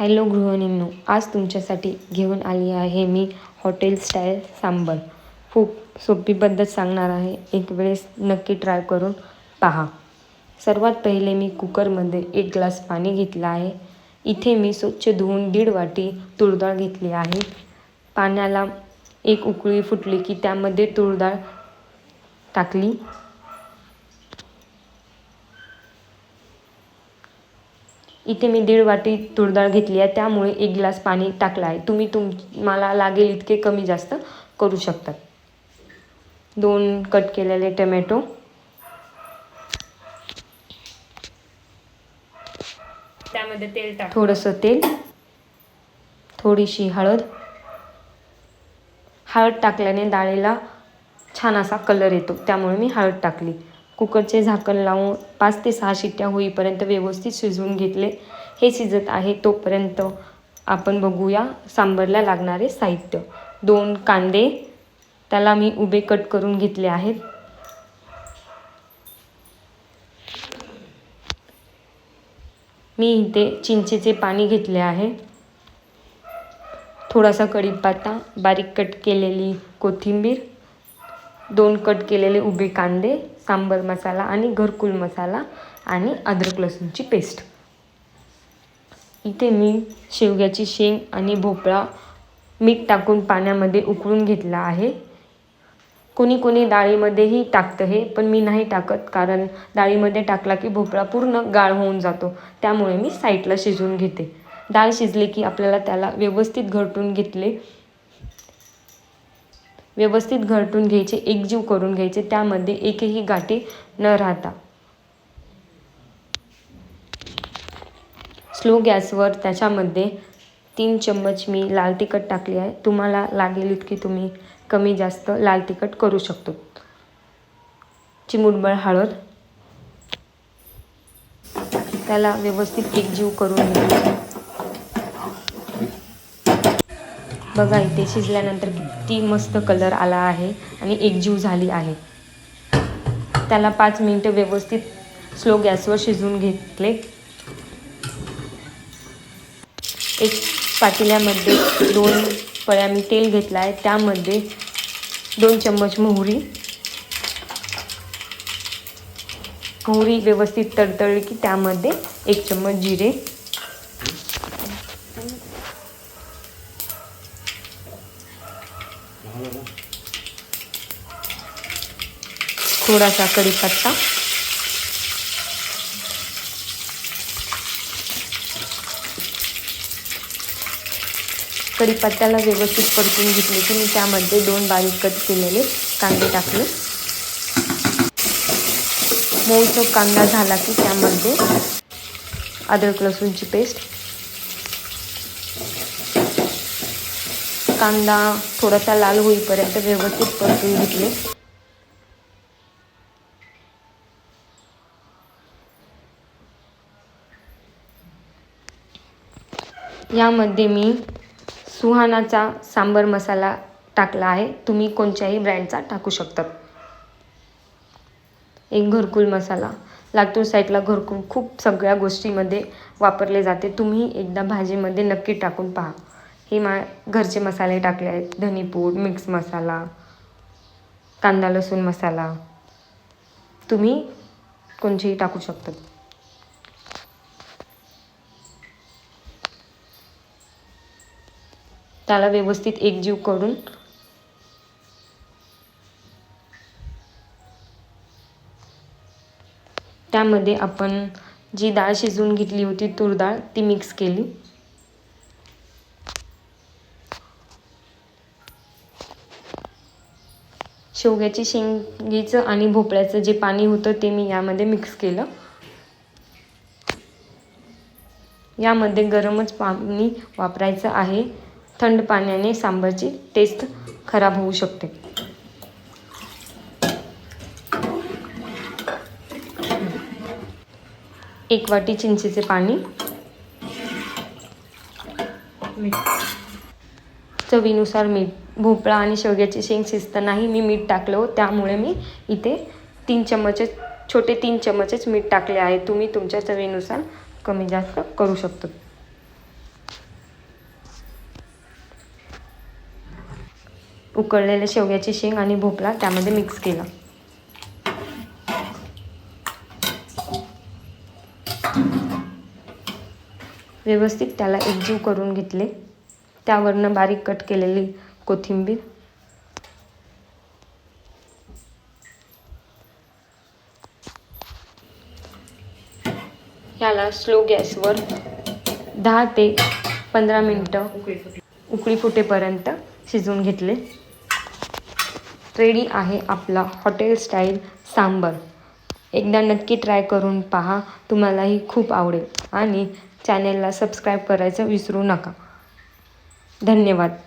Hello गृहिणींनो आज तुमच्यासाठी घेऊन आली आहे मी हॉटेल स्टाईल सांबर. खूप सोपी पद्धत सांगणार आहे. एक वेळेस नक्की ट्राय करून पहा. सर्वात पहिले मी कुकरमध्ये एक ग्लास पाणी घेतलं आहे. इथे मी स्वच्छ धुवून दीड वाटी तुळडाळ घेतली आहे. पाण्याला एक उकळी फुटली की त्यामध्ये तुळडाळ टाकली. इथे मी दीड वाटी तूरडाळ घेतली आहे त्यामुळे एक ग्लास पाणी टाकलं आहे. तुम्ही तुम मला लागेल इतके कमी जास्त करू शकतात. दोन कट केलेले टमॅटो. त्यामध्ये तेल टाक. थोडंसं तेल. थोडीशी हळद. हळद टाकल्याने डाळीला छान असा कलर येतो त्यामुळे मी हळद टाकली. कुकरचे झाकण लावून पाच ते सहा शिट्ट्या होईपर्यंत व्यवस्थित शिजवून घेतले. हे शिजत आहे तोपर्यंत आपण बघूया सांबरला लागणारे साहित्य. दोन कांदे त्याला मी उभे कट करून घेतले आहेत. मी इथे चिंचेचे पाणी घेतले आहे. थोडासा कढीपत्ता बारीक कट केलेली कोथिंबीर दोन कट केलेले उभे कांदे सांबर मसाला आणि घरकुल मसाला आणि अद्रक लसूणची पेस्ट. इथे मी शेवग्याची शेंग आणि भोपळा मीठ टाकून पाण्यामध्ये उकळून घेतला आहे. कोणी कोणी डाळीमध्येही टाकतं हे पण मी नाही टाकत कारण डाळीमध्ये टाकला की भोपळा पूर्ण गाळ होऊन जातो. त्यामुळे मी साईडला शिजवून घेते. डाळ शिजली की आपल्याला त्याला व्यवस्थित घरटून घेतले व्यवस्थित घरटून घ्यायचे एकजीव करून घ्यायचे त्यामध्ये एकही गाठी न राहता. स्लो गॅसवर त्याच्यामध्ये तीन चम्मच मी लाल तिखट टाकली आहे. तुम्हाला लागेल इतकी तुम्ही कमी जास्त लाल तिखट करू शकतो. चिमुटबळ हळद. त्याला व्यवस्थित एकजीव करून घ्यायचं. बघा इथे शिजल्यानंतर किती मस्त कलर आला आहे आणि एकजीव झाली आहे. त्याला पाच मिनटं व्यवस्थित स्लो गॅसवर शिजवून घेतले. एक पातेल्यामध्ये दोन पळ्या मी तेल घेतलं आहे. त्यामध्ये दोन चम्मच मोहरी. मोहरी व्यवस्थित तडतळली की त्यामध्ये एक चम्मच जिरे. थोडासा कढीपत्ता. कढीपत्त्याला व्यवस्थित परतून घेतले की मी त्यामध्ये दोन बारीक कट केलेले कांदे टाकले. मऊसर कांदा झाला की त्यामध्ये अद्रक लसूणची पेस्ट कांदा थोडासा लाल होईपर्यंत व्यवस्थित परतून घेतले. यामध्ये मी सुहानाचा सांबर मसाला टाकला आहे. तुम्ही कोणत्याही ब्रँडचा टाकू शकतात एक घरकुल मसाला. लातूर साईडला घरकुल खूप सगळ्या गोष्टीमध्ये वापरले जाते. तुम्ही एकदा भाजीमध्ये नक्की टाकून पहा. हे मा घरचे मसाले टाकले आहेत. धनीपूड मिक्स मसाला कांदा लसूण मसाला. तुम्ही कोणतेही टाकू शकतात त्याला व्यवस्थित एकजीव करून त्यामध्ये आपण जी डाळ शिजवून घेतली होती तूर डाळ ती मिक्स केली. शेवग्याची शेंगीचं आणि भोपळ्याचं जे पाणी होतं ते मी यामध्ये मिक्स केलं. यामध्ये गरमच पाणी वापरायचं आहे. थंड पाण्याने सांबारची टेस्ट खराब होऊ शकते. एक वाटी चिंचेचे पाणी. चवीनुसार मीठ भोपळा आणि शेवग्याची शेंग शिजतानाही मी मीठ टाकलं हो. त्यामुळे मी इथे तीन चमचे छोटे तीन चमचेच मीठ टाकले आहे. तुम्ही तुमच्या चवीनुसार कमी जास्त करू शकतो. उकळलेले शेवग्याची शेंग आणि भोपळा त्यामध्ये मिक्स केला. व्यवस्थित त्याला एकजीव करून घेतले. त्यावरनं बारीक कट केलेली कोथिंबीर. ह्याला स्लो गॅसवर दहा ते पंधरा मिनटं उकळी फुटेपर्यंत शिजवून घेतले. रेडी आहे आपला हॉटेल स्टाईल सांबर. एकदा नक्की ट्राय करून पहा तुम्हालाही खूप आवडेल आणि चॅनेलला सबस्क्राईब करायचं विसरू नका. धन्यवाद